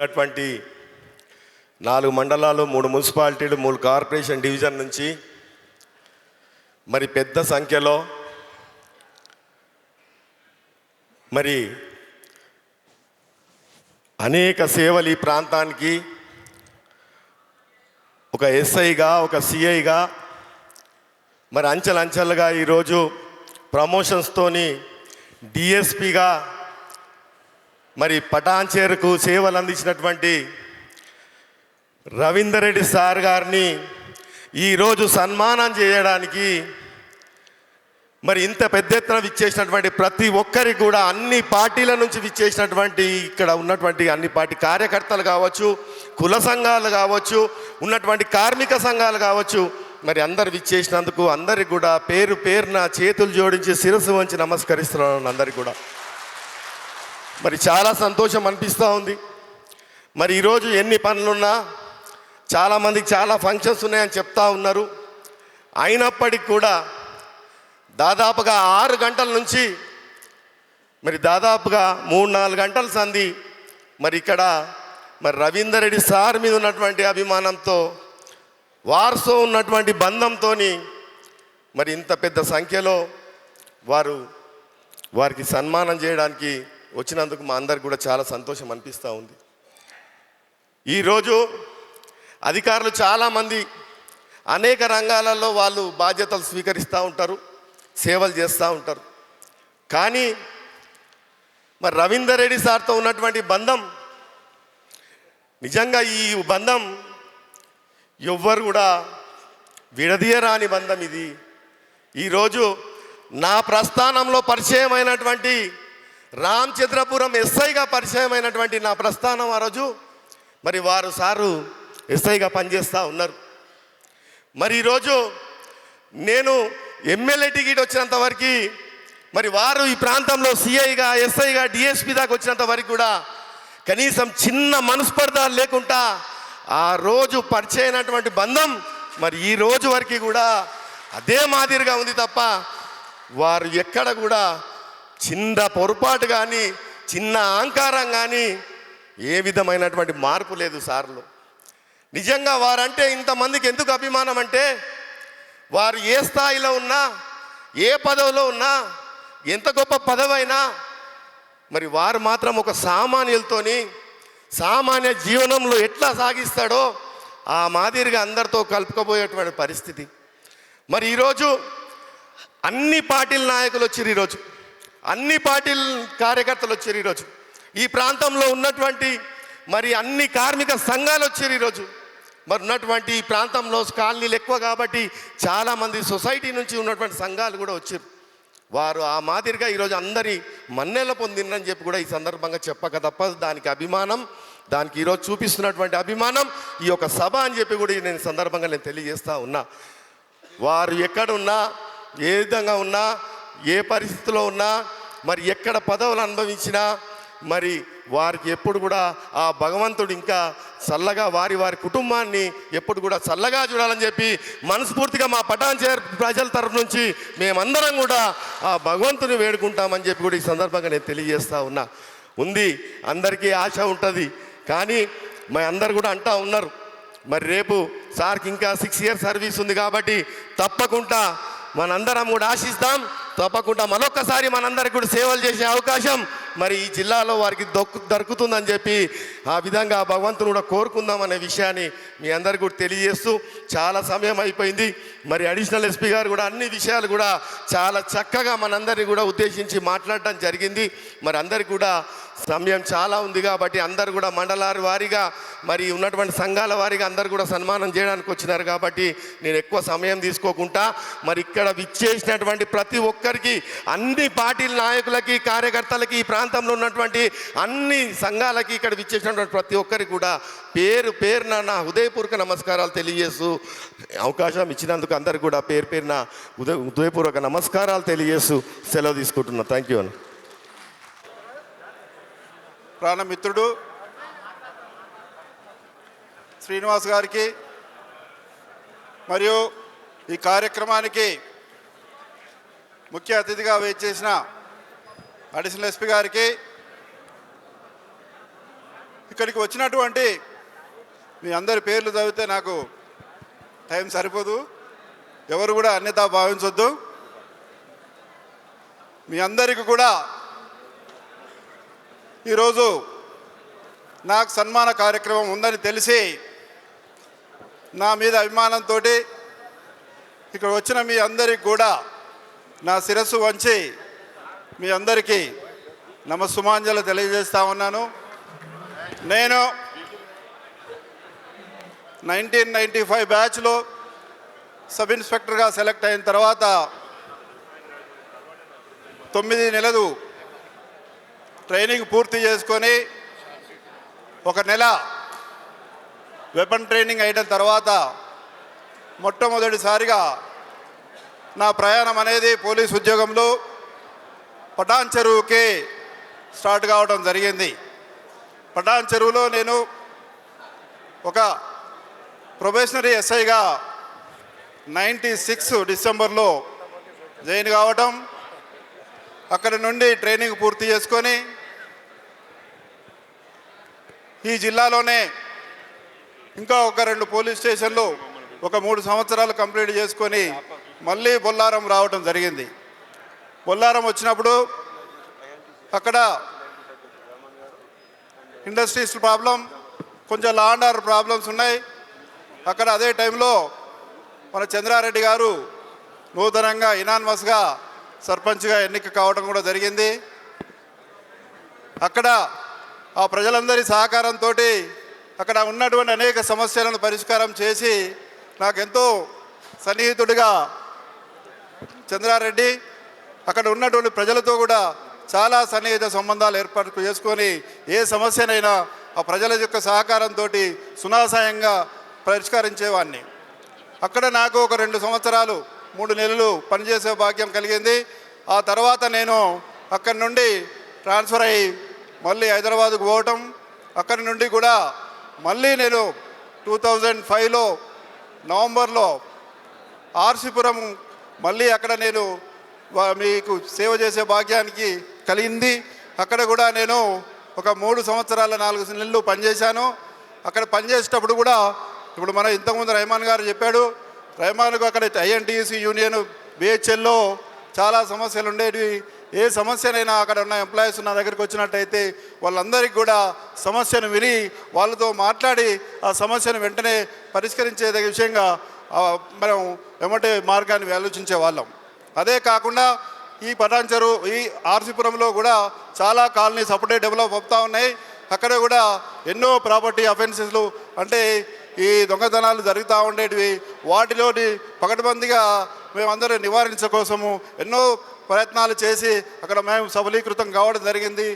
ఉన్నటువంటి నాలుగు మండలాలు మూడు మున్సిపాలిటీలు మూడు కార్పొరేషన్ డివిజన్ నుంచి మరి పెద్ద సంఖ్యలో మరి అనేక సేవలు ఈ ప్రాంతానికి ఒక ఎస్ఐగా ఒక సిఐగా మరి అంచెలంచెలుగా ఈరోజు ప్రమోషన్స్తోని డిఎస్పిగా మరి పటాన్చేరుకు సేవలు అందించినటువంటి రవీందర్ రెడ్డి సార్ గారిని ఈరోజు సన్మానం చేయడానికి మరి ఇంత పెద్ద ఎత్తున విచ్చేసినటువంటి ప్రతి ఒక్కరికి కూడా అన్ని పార్టీల నుంచి విచ్చేసినటువంటి ఇక్కడ ఉన్నటువంటి అన్ని పార్టీ కార్యకర్తలు కావచ్చు కుల సంఘాలు కావచ్చు ఉన్నటువంటి కార్మిక సంఘాలు కావచ్చు మరి అందరు విచ్చేసినందుకు అందరికి కూడా పేరు పేరున చేతులు జోడించి శిరస్సు వంచి నమస్కరిస్తున్నాను అందరికి కూడా. మరి చాలా సంతోషం అనిపిస్తూ ఉంది. మరి ఈరోజు ఎన్ని పనులున్నా చాలామందికి చాలా ఫంక్షన్స్ ఉన్నాయని చెప్తా ఉన్నారు. అయినప్పటికీ కూడా దాదాపుగా ఆరు గంటల నుంచి మరి దాదాపుగా మూడు నాలుగు గంటల సంధి మరి ఇక్కడ మరి రవీందర్ రెడ్డి సార్ మీద ఉన్నటువంటి అభిమానంతో వారితో ఉన్నటువంటి బంధంతో మరి ఇంత పెద్ద సంఖ్యలో వారు వారికి సన్మానం చేయడానికి వచ్చినందుకు మా అందరికి కూడా చాలా సంతోషం అనిపిస్తూ ఉంది. ఈరోజు అధికారులు చాలామంది అనేక రంగాలలో వాళ్ళు బాధ్యతలు స్వీకరిస్తూ ఉంటారు సేవలు చేస్తూ ఉంటారు. కానీ మరి రవీందర్ రెడ్డి సార్తో ఉన్నటువంటి బంధం నిజంగా ఈ బంధం ఎవ్వరు కూడా విడదీయరాని బంధం ఇది. ఈరోజు నా ప్రస్థానంలో పరిచయమైనటువంటి రామచంద్రపురం ఎస్ఐగా పరిచయమైనటువంటి నా ప్రస్థానం ఆ రోజు. మరి వారు సారు ఎస్ఐగా పనిచేస్తూ ఉన్నారు. మరి ఈరోజు నేను ఎమ్మెల్యే టికెట్ వచ్చినంత వరకు మరి వారు ఈ ప్రాంతంలో సిఐగా ఎస్ఐగా డిఎస్పి దాకా వచ్చినంత వరకు కూడా కనీసం చిన్న మనస్పర్ధ లేకుండా ఆ రోజు పరిచయమైనటువంటి బంధం మరి ఈ రోజు వరకు కూడా అదే మాదిరిగా ఉంది తప్ప వారు ఎక్కడ కూడా చిన్న పొరపాటు కానీ చిన్న అహంకారం కానీ ఏ విధమైనటువంటి మార్పు లేదు సార్లు. నిజంగా వారంటే ఇంతమందికి ఎందుకు అభిమానం అంటే వారు ఏ స్థాయిలో ఉన్నా ఏ పదవిలో ఉన్నా ఎంత గొప్ప పదవైనా మరి వారు మాత్రం ఒక సామాన్యులతోని సామాన్య జీవనంలో ఎట్లా సాగిస్తాడో ఆ మాదిరిగా అందరితో కలుపుకోబోయేటువంటి పరిస్థితి. మరి ఈరోజు అన్ని పార్టీల నాయకులు వచ్చారు ఈరోజు. అన్ని పార్టీల కార్యకర్తలు వచ్చారు ఈరోజు. ఈ ప్రాంతంలో ఉన్నటువంటి మరి అన్ని కార్మిక సంఘాలు వచ్చారు ఈరోజు. మరి ఉన్నటువంటి ఈ ప్రాంతంలో కాలనీలు ఎక్కువ కాబట్టి చాలామంది సొసైటీ నుంచి ఉన్నటువంటి సంఘాలు కూడా వచ్చారు. వారు ఆ మాదిరిగా ఈరోజు అందరి మన్నెల పొందిందని చెప్పి కూడా ఈ సందర్భంగా చెప్పక తప్ప దానికి అభిమానం దానికి ఈరోజు చూపిస్తున్నటువంటి అభిమానం ఈ యొక్క సభ అని చెప్పి కూడా నేను సందర్భంగా నేను తెలియజేస్తా ఉన్నా. వారు ఎక్కడున్నా ఏ విధంగా ఉన్నా ఏ పరిస్థితిలో ఉన్నా మరి ఎక్కడ పదవులు అనుభవించినా మరి వారికి ఎప్పుడు కూడా ఆ భగవంతుడు ఇంకా చల్లగా వారి వారి కుటుంబాన్ని ఎప్పుడు కూడా చల్లగా చూడాలని చెప్పి మనస్ఫూర్తిగా మా పటాన్చేర్ ప్రజల తరఫు నుంచి మేమందరం కూడా ఆ భగవంతుని వేడుకుంటామని చెప్పి కూడా ఈ సందర్భంగా నేను తెలియజేస్తా ఉన్నా. ఉంది అందరికీ ఆశ ఉంటుంది. కానీ మా అందరు కూడా అంటా ఉన్నారు. మరి రేపు సార్కి ఇంకా సిక్స్ ఇయర్స్ సర్వీస్ ఉంది కాబట్టి తప్పకుండా మనందరం కూడా ఆశిస్తాం. తప్పకుండా మరొకసారి మనందరికి కూడా సేవలు చేసే అవకాశం మరి ఈ జిల్లాలో వారికి దొక్కు దొరుకుతుందని చెప్పి ఆ విధంగా భగవంతుని కూడా కోరుకుందాం అనే విషయాన్ని మీ అందరికి కూడా తెలియజేస్తూ చాలా సమయం అయిపోయింది. మరి అడిషనల్ ఎస్పీ గారు కూడా అన్ని విషయాలు కూడా చాలా చక్కగా మనందరినీ కూడా ఉద్దేశించి మాట్లాడటం జరిగింది. మరి అందరికీ కూడా సమయం చాలా ఉంది కాబట్టి అందరు కూడా మండలారి వారీగా మరి ఉన్నటువంటి సంఘాల వారీగా అందరు కూడా సన్మానం చేయడానికి వచ్చినారు కాబట్టి నేను ఎక్కువ సమయం తీసుకోకుండా మరి ఇక్కడ విచ్చేసినటువంటి ప్రతి ఒక్కరికి అన్ని పార్టీల నాయకులకి కార్యకర్తలకి ఈ ప్రాంతంలో ఉన్నటువంటి అన్ని సంఘాలకి ఇక్కడ విచ్చేసినటువంటి ప్రతి ఒక్కరికి కూడా పేరు పేరున నా హృదయపూర్వక నమస్కారాలు తెలియజేస్తూ అవకాశం ఇచ్చినందుకు అందరికి కూడా పేరు పేరున ఉదయ హృదయపూర్వక నమస్కారాలు తెలియజేస్తూ సెలవు తీసుకుంటున్నా. థ్యాంక్ యూ అన్న. ప్రాణమిత్రుడు శ్రీనివాస్ గారికి మరియు ఈ కార్యక్రమానికి ముఖ్య అతిథిగా వేచేసిన అడిషనల్ ఎస్పీ గారికి ఇక్కడికి వచ్చినటువంటి మీ అందరి పేర్లు చదివితే నాకు టైం సరిపోదు. ఎవరు కూడా అన్యతా భావించొద్దు. మీ అందరికీ కూడా ఈరోజు నాకు సన్మాన కార్యక్రమం ఉందని తెలిసి నా మీద అభిమానంతో ఇక్కడ వచ్చిన మీ అందరికి కూడా నా శిరస్సు వంచి మీ అందరికీ నమస్సుమాంజలు తెలియజేస్తా ఉన్నాను. నేను నైన్టీన్ నైంటీ ఫైవ్ బ్యాచ్లో సబ్ ఇన్స్పెక్టర్గా సెలెక్ట్ అయిన తర్వాత తొమ్మిది నెలలు ట్రైనింగ్ పూర్తి చేసుకొని ఒక నెల వెపన్ ట్రైనింగ్ అయిన తర్వాత మొట్టమొదటిసారిగా నా ప్రయాణం అనేది పోలీస్ ఉద్యోగంలో పటాన్ చెరువుకి స్టార్ట్ కావడం జరిగింది. పటాన్ చెరువులో నేను ఒక ప్రొబేషనరీ ఎస్ఐగా నైంటీ సిక్స్ డిసెంబర్లో జాయిన్ కావటం అక్కడ నుండి ట్రైనింగ్ పూర్తి చేసుకొని ఈ జిల్లాలోనే ఇంకా ఒక రెండు పోలీస్ స్టేషన్లు ఒక మూడు సంవత్సరాలు కంప్లీట్ చేసుకొని మళ్ళీ బొల్లారం రావటం జరిగింది. బొల్లారం వచ్చినప్పుడు అక్కడ ఇండస్ట్రీస్ ప్రాబ్లం కొంచెం లా అండ్ ఆర్డర్ ప్రాబ్లమ్స్ ఉన్నాయి. అక్కడ అదే టైంలో మన చంద్రారెడ్డి గారు నూతనంగా ఇనాన్మస్గా సర్పంచ్గా ఎన్నిక కావడం కూడా జరిగింది. అక్కడ ఆ ప్రజలందరి సహకారంతో అక్కడ ఉన్నటువంటి అనేక సమస్యలను పరిష్కారం చేసి నాకెంతో సన్నిహితుడిగా చంద్రారెడ్డి అక్కడ ఉన్నటువంటి ప్రజలతో కూడా చాలా సన్నిహిత సంబంధాలు ఏర్పాటు చేసుకొని ఏ సమస్యనైనా ఆ ప్రజల యొక్క సహకారంతో సునాసాయంగా పరిష్కరించేవాడిని అక్కడ నాకు ఒక రెండు సంవత్సరాలు మూడు నెలలు పనిచేసే భాగ్యం కలిగింది. ఆ తర్వాత నేను అక్కడి నుండి ట్రాన్స్ఫర్ అయ్యి మళ్ళీ హైదరాబాద్కు పోవటం అక్కడి నుండి కూడా మళ్ళీ నేను టూ థౌజండ్ ఫైవ్లో నవంబర్లో ఆర్సిపురం మళ్ళీ అక్కడ నేను మీకు సేవ చేసే భాగ్యానికి కలిగింది. అక్కడ కూడా నేను ఒక మూడు సంవత్సరాల నాలుగు నెలలు పనిచేశాను. అక్కడ పనిచేసేటప్పుడు కూడా ఇప్పుడు మన ఇంతకుముందు రెహమాన్ గారు చెప్పాడు రెహమాన్కు అక్కడ ఐఎన్టీసీ యూనియన్ బిహెచ్ఎల్లో చాలా సమస్యలు ఉండేవి. ఏ సమస్యనైనా అక్కడ ఉన్న ఎంప్లాయీస్ నా దగ్గరికి వచ్చినట్టయితే వాళ్ళందరికీ కూడా సమస్యను విని వాళ్ళతో మాట్లాడి ఆ సమస్యను వెంటనే పరిష్కరించే విషయంగా మనం వెంబటే మార్గాన్ని ఆలోచించే వాళ్ళం. అదే కాకుండా ఈ పటాన్చెరు ఈ ఆర్సీపురంలో కూడా చాలా కాలనీస్ అప్పుడే డెవలప్ అవుతూ ఉన్నాయి. అక్కడ కూడా ఎన్నో ప్రాపర్టీ అఫెన్సెస్లు అంటే ఈ దొంగతనాలు జరుగుతూ ఉండేటివి. వాటిలోని పకడ్బందీగా మేమందరూ నివారించ కోసము ఎన్నో ప్రయత్నాలు చేసి అక్కడ మేము సబలీకృతం కావడం జరిగింది.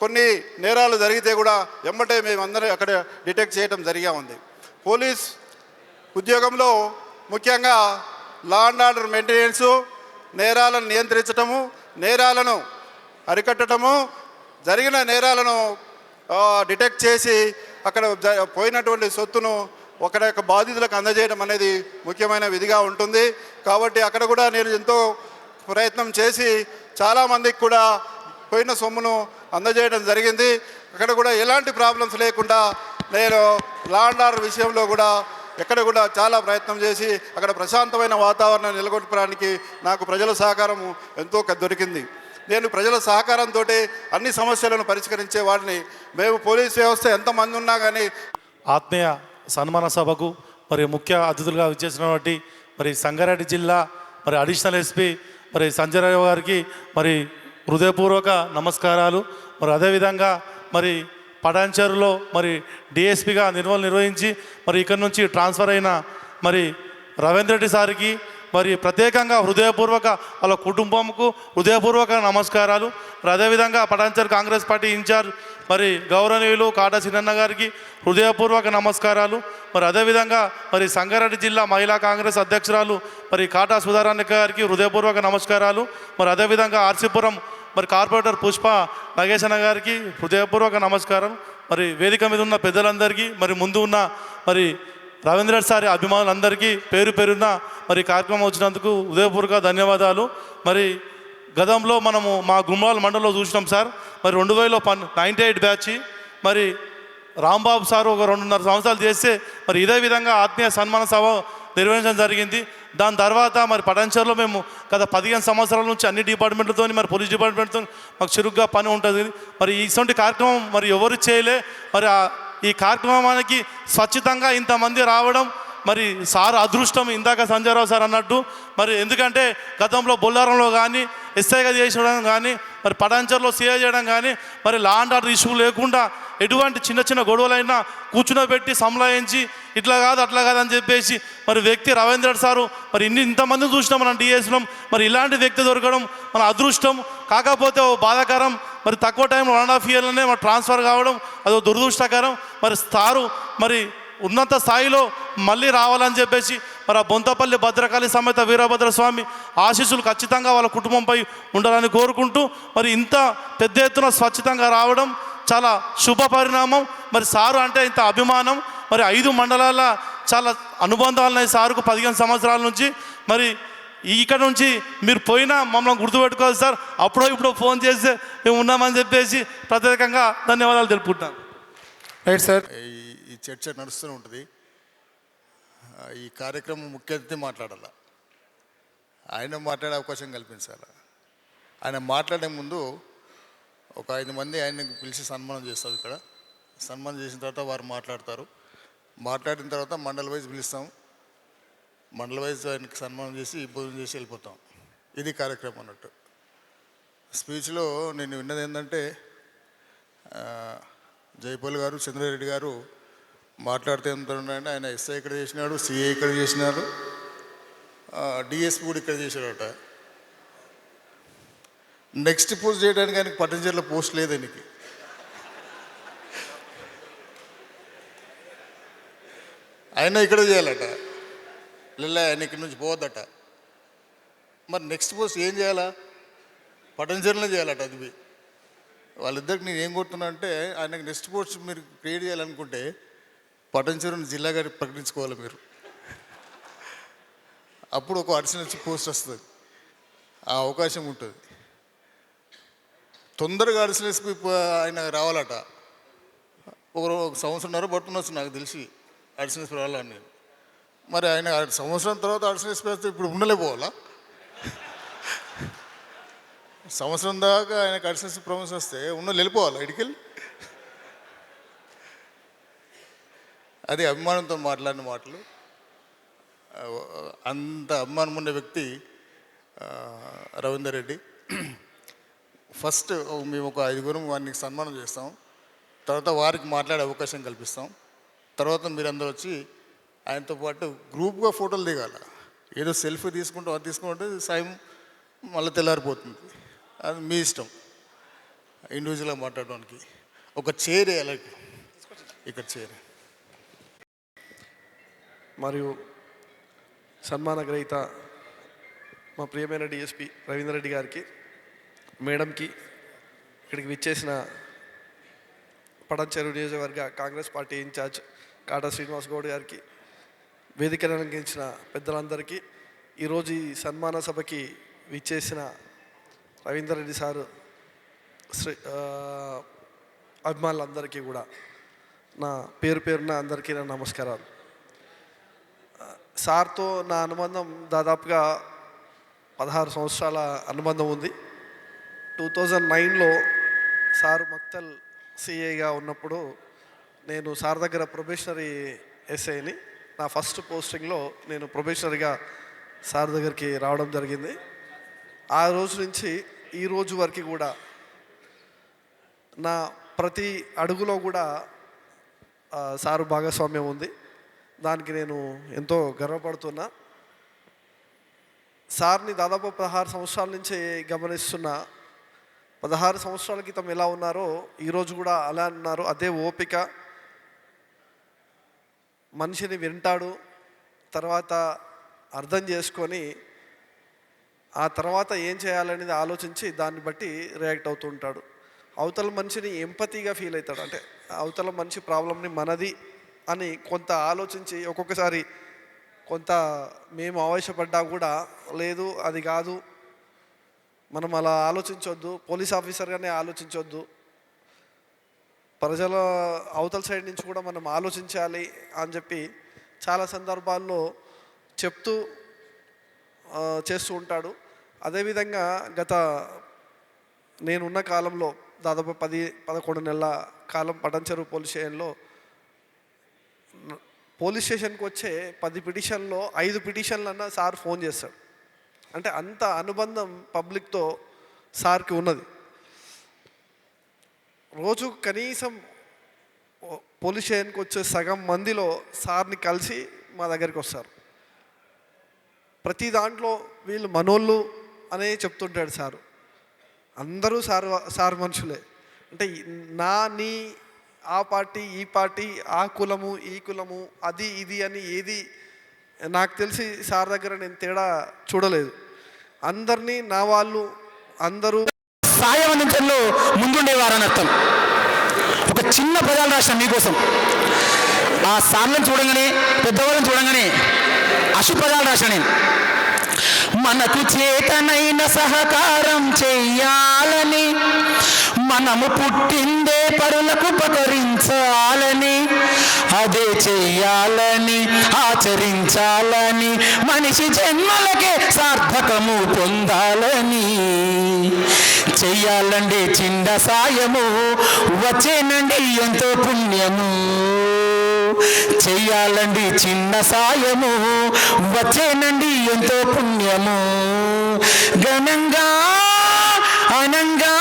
కొన్ని నేరాలు జరిగితే కూడా ఎమ్మటే మేమందరం అక్కడ డిటెక్ట్ చేయడం జరిగా ఉంది. పోలీస్ ఉద్యోగంలో ముఖ్యంగా లా అండ్ ఆర్డర్ మెయింటెనెన్సు నేరాలను నియంత్రించటము నేరాలను అరికట్టడము జరిగిన నేరాలను డిటెక్ట్ చేసి అక్కడ జ- పోయినటువంటి సొత్తును అక్కడ యొక్క బాధితులకు అందజేయడం అనేది ముఖ్యమైన విధిగా ఉంటుంది. కాబట్టి అక్కడ కూడా నేను ఎంతో ప్రయత్నం చేసి చాలామందికి కూడా పోయిన సొమ్మును అందజేయడం జరిగింది. అక్కడ కూడా ఎలాంటి ప్రాబ్లమ్స్ లేకుండా నేను లాండార్ విషయంలో కూడా ఎక్కడ కూడా చాలా ప్రయత్నం చేసి అక్కడ ప్రశాంతమైన వాతావరణం నెలకొల్పడానికి నాకు ప్రజల సహకారం ఎంతో దొరికింది. నేను ప్రజల సహకారంతో అన్ని సమస్యలను పరిష్కరించే వాడిని. మేము పోలీస్ వ్యవస్థ ఎంతమంది ఉన్నా కానీ ఆత్మీయ సన్మాన సభకు మరి ముఖ్య అతిథులుగా విచ్చేసినటువంటి మరి సంగారెడ్డి జిల్లా మరి అడిషనల్ ఎస్పీ మరి సంజయ్ గారికి మరి హృదయపూర్వక నమస్కారాలు. మరి అదేవిధంగా మరి పటాన్చేరులో మరి డిఎస్పిగా నిర్వహణ నిర్వహించి మరి ఇక్కడ నుంచి ట్రాన్స్ఫర్ అయిన మరి రవీంద్ర రెడ్డి సార్కి మరి ప్రత్యేకంగా హృదయపూర్వక వాళ్ళ కుటుంబంకు హృదయపూర్వక నమస్కారాలు. మరి అదేవిధంగా పటాన్చేరు కాంగ్రెస్ పార్టీ ఇన్ఛార్జ్ మరి గౌరవనీయులు కాటా చిన్నన్న గారికి హృదయపూర్వక నమస్కారాలు. మరి అదేవిధంగా మరి సంగారెడ్డి జిల్లా మహిళా కాంగ్రెస్ అధ్యక్షురాలు మరి కాటా సుధారాణిక గారికి హృదయపూర్వక నమస్కారాలు. మరి అదేవిధంగా ఆర్సీపురం మరి కార్పొరేటర్ పుష్ప నాగేశన గారికి హృదయపూర్వక నమస్కారం. మరి వేదిక మీద ఉన్న పెద్దలందరికీ మరి ముందు ఉన్న మరి రవీంద్ర సారి అభిమానులందరికీ పేరు పేరున మరి కార్యక్రమం వచ్చినందుకు ఉదయపూర్వక ధన్యవాదాలు. మరి గతంలో మనము మా గుమ్మాల మండలంలో చూసినాం సార్. మరి రెండు వేల పన్ నైంటీ ఎయిట్ బ్యాచ్ మరి రాంబాబు సార్ ఒక రెండున్నర సంవత్సరాలు చేస్తే మరి ఇదే విధంగా ఆత్మీయ సన్మాన సభ నిర్వహించడం జరిగింది. దాని తర్వాత మరి పటాన్చర్లో మేము గత పదిహేను సంవత్సరాల నుంచి అన్ని డిపార్ట్మెంట్లతో మరి పోలీస్ డిపార్ట్మెంట్తో మాకు చురుగ్గా పని ఉంటుంది. మరి ఇటువంటి కార్యక్రమం మరి ఎవరు చేయలే. మరి ఈ కార్యక్రమానికి స్వచ్ఛతంగా ఇంతమంది రావడం మరి సార్ అదృష్టం ఇందాక సంజయరావు సార్ అన్నట్టు మరి ఎందుకంటే గతంలో బొల్లారంలో కానీ ఎస్ఐగా చేసడం కానీ మరి పటాంచర్లో సీఐ చేయడం కానీ మరి లా అండ్ ఆర్డర్ ఇష్యూ లేకుండా ఎటువంటి చిన్న చిన్న గొడవలైనా కూర్చునబెట్టి సంలాయించి ఇట్లా కాదు అట్లా కాదు అని చెప్పేసి మరి వ్యక్తి రవీంద్ర సారు మరి ఇన్ని ఇంతమందిని చూసినాం మనం డిఎస్లో మరి ఇలాంటి వ్యక్తి దొరకడం మన అదృష్టం. కాకపోతే ఓ బాధాకరం మరి తక్కువ టైంలో వన్ అండ్ హాఫ్ ఇయర్లోనే మరి ట్రాన్స్ఫర్ కావడం అదో దురదృష్టకరం. మరి సారు మరి ఉన్నత స్థాయిలో మళ్ళీ రావాలని చెప్పేసి మరి ఆ బొంతపల్లి భద్రకాళి సమేత వీరభద్ర స్వామి ఆశీస్సులు ఖచ్చితంగా వాళ్ళ కుటుంబంపై ఉండాలని కోరుకుంటూ మరి ఇంత పెద్ద ఎత్తున స్వచ్ఛతంగా రావడం చాలా శుభ పరిణామం. మరి సారు అంటే ఇంత అభిమానం. మరి ఐదు మండలాల చాలా అనుబంధాలు ఉన్నాయి సారుకు పదిహేను సంవత్సరాల నుంచి. మరి ఇక్కడ నుంచి మీరు పోయినా మమ్మల్ని గుర్తుపెట్టుకోవాలి సార్. అప్పుడో ఇప్పుడు ఫోన్ చేస్తే మేము ఉన్నామని చెప్పేసి ప్రత్యేకంగా ధన్యవాదాలు తెలుపుకుంటాను రైట్ సార్. ఈ చర్చ నడుస్తూనే ఉంటుంది. ఈ కార్యక్రమం ముఖ్య అతిథి మాట్లాడాల? ఆయన మాట్లాడే అవకాశం కల్పించాలి? ఆయన మాట్లాడే ముందు ఒక ఐదు మంది ఆయన్ని పిలిచి సన్మానం చేస్తారు ఇక్కడ. సన్మానం చేసిన తర్వాత వారు మాట్లాడతారు. మాట్లాడిన తర్వాత మండల వైజ్ పిలుస్తాం. మండల వైజ్ ఆయనకి సన్మానం చేసి భోజనం చేసి వెళ్ళిపోతాం. ఇది కార్యక్రమం అన్నట్టు. స్పీచ్లో నేను విన్నది ఏంటంటే జైపాల్ గారు చంద్రారెడ్డి గారు మాట్లాడితే ఎంత ఉండండి ఆయన ఎస్ఐ ఇక్కడ చేసినాడు సిఐ ఇక్కడ చేసినారు. డిఎస్పి కూడా ఇక్కడ చేశాడట. నెక్స్ట్ పోస్ట్ చేయడానికి ఆయనకి పట్టణ పోస్ట్ లేదు ఆయనకి. ఆయన ఇక్కడ చేయాలట. లేదా ఆయన ఇక్కడి నుంచి పోవద్దట. మరి నెక్స్ట్ పోస్ట్ ఏం చేయాలా? పట్టంచెర్లనే చేయాలట అది వాళ్ళిద్దరికి నేను ఏం కొడుతున్నా అంటే ఆయనకి నెక్స్ట్ పోస్ట్ మీరు క్రియేట్ చేయాలనుకుంటే పటంచూరుని జిల్లా గారికి ప్రకటించుకోవాలి మీరు. అప్పుడు ఒక అడిషనల్ పోస్ట్ వస్తుంది. ఆ అవకాశం ఉంటుంది. తొందరగా అడిషనల్ ఆయన రావాలట. ఒక సంవత్సరంన్నర పట్టుండొచ్చు నాకు తెలిసి అడిషనల్ రావాలని. నేను మరి ఆయన సంవత్సరం తర్వాత అడిషనల్ ఎస్పీ వస్తే ఇప్పుడు ఉండలేకపోవాలా? సంవత్సరం దాకా ఆయన అడిషనల్ ప్రమోషన్ వస్తే ఉన్న వెళ్ళిపోవాలి ఇడికెళ్ళి అది అభిమానంతో మాట్లాడిన మాటలు. అంత అభిమానం ఉన్న వ్యక్తి రవీందర్ రెడ్డి. ఫస్ట్ మేము ఒక ఐదుగురం వారికి సన్మానం చేస్తాం. తర్వాత వారికి మాట్లాడే అవకాశం కల్పిస్తాం. తర్వాత మీరందరూ వచ్చి ఆయనతో పాటు గ్రూప్గా ఫోటోలు దిగాల. ఏదో సెల్ఫీ తీసుకుంటాం అది తీసుకుంటే సాయం మళ్ళీ తెల్లారిపోతుంది. అది మీ ఇష్టం. ఇండివిజువల్గా మాట్లాడడానికి. ఒక చైర్ వేయాలి. ఇక్కడ చైర్. మరియు సన్మాన గ్రహీత మా ప్రియమైన డిఎస్పి రవీందర్ రెడ్డి గారికి మేడంకి ఇక్కడికి విచ్చేసిన పడంచెరు నియోజకవర్గ Congress party in-charge Kata Srinivas Goud గారికి వేదికను అలంకరించిన పెద్దలందరికీ ఈరోజు ఈ సన్మాన సభకి విచ్చేసిన రవీందర్ రెడ్డి సారు శ్రీ అభిమానులందరికీ కూడా నా పేరు పేరున అందరికీ నా నమస్కారాలు. సార్తో నా అనుబంధం దాదాపుగా పదహారు సంవత్సరాల అనుబంధం ఉంది. టూ థౌజండ్ నైన్లో సార్ మక్తల్ సిఐగా ఉన్నప్పుడు నేను సార్ దగ్గర ప్రొబేషనరీ ఎస్ఐని నా ఫస్ట్ పోస్టింగ్లో నేను ప్రొబేషనరీగా సార్ దగ్గరికి రావడం జరిగింది. ఆ రోజు నుంచి ఈ రోజు వరకు కూడా నా ప్రతి అడుగులో కూడా సారు భాగస్వామ్యం ఉంది. దానికి నేను ఎంతో గర్వపడుతున్నా. సార్ని దాదాపు పదహారు సంవత్సరాల నుంచి గమనిస్తున్న. పదహారు సంవత్సరాల క్రితం ఎలా ఉన్నారో ఈరోజు కూడా అలా ఉన్నారు అదే ఓపిక. మనిషిని వింటాడు తర్వాత అర్థం చేసుకొని ఆ తర్వాత ఏం చేయాలనేది ఆలోచించి దాన్ని బట్టి రియాక్ట్ అవుతుంటాడు. అవతల మనిషిని ఎంపతిగా ఫీల్ అవుతాడు. అంటే అవతల మనిషి ప్రాబ్లమ్ని మనది అని కొంత ఆలోచించి ఒక్కొక్కసారి కొంత మేము ఆవేశపడ్డా కూడా లేదు అది కాదు. మనం అలా ఆలోచించొద్దు పోలీస్ ఆఫీసర్గానే ఆలోచించొద్దు. ప్రజల అవతల సైడ్ నుంచి కూడా మనం ఆలోచించాలి అని చెప్పి చాలా సందర్భాల్లో చెప్తూ చేస్తూ ఉంటాడు. అదేవిధంగా గత నేనున్న కాలంలో దాదాపు పది పదకొండు నెలల కాలం పటంచెరువు పోలీస్ స్టేషన్లో పోలీస్ స్టేషన్కి వచ్చే పది పిటిషన్లో ఐదు పిటిషన్లన్నా సార్ ఫోన్ చేస్తాడు. అంటే అంత అనుబంధం పబ్లిక్తో సార్కి ఉన్నది. రోజు కనీసం పోలీస్ స్టేషన్కి వచ్చే సగం మందిలో సార్ని కలిసి మా దగ్గరికి వస్తారు. ప్రతి దాంట్లో వీళ్ళు మనోళ్ళు అనే చెప్తుంటాడు సారు. అందరూ సార్ సార్ మనుషులే. అంటే నా నీ ఆ పార్టీ ఈ పార్టీ ఆ కులము ఈ కులము అది ఇది అని ఏది నాకు తెలిసి సార్ దగ్గర నేను తేడా చూడలేదు. అందరినీ నా వాళ్ళు అందరూ సాయం అందించడంలో ముందుండేవారని అర్థం. ఒక చిన్న పదాలు రాసిన మీకోసం. ఆ సార్లను చూడంగానే పెద్దవాళ్ళని చూడంగానే అశుపదాలు రాశాను నేను. మనకు చేతనైన సహకారం చెయ్యాలని మనము పుట్టిందే పరులకు ఉపకరించాలని అదే చెయ్యాలని ఆచరించాలని మనిషి జన్మలకే సార్థకము పొందాలని. చెయ్యాలండి చిన్న సాయము వచ్చేనండి ఎంతో పుణ్యము. చెయ్యాలండి చిన్న సాయము వచ్చేనండి ఎంతో పుణ్యము. ఘనంగా అనంగా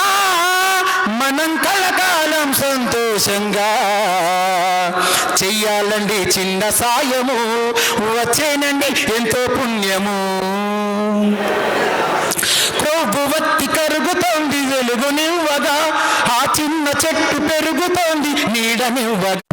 మనం కలకాలం సంతోషంగా. చెయ్యాలండి చిన్న సాయము వచ్చేనండి ఎంతో పుణ్యము. క్రొవ్వువత్తి కరుగుతోంది వెలుగునివ్వగా ఆ చిన్న చెట్టు పెరుగుతోంది నీడనివ్వగా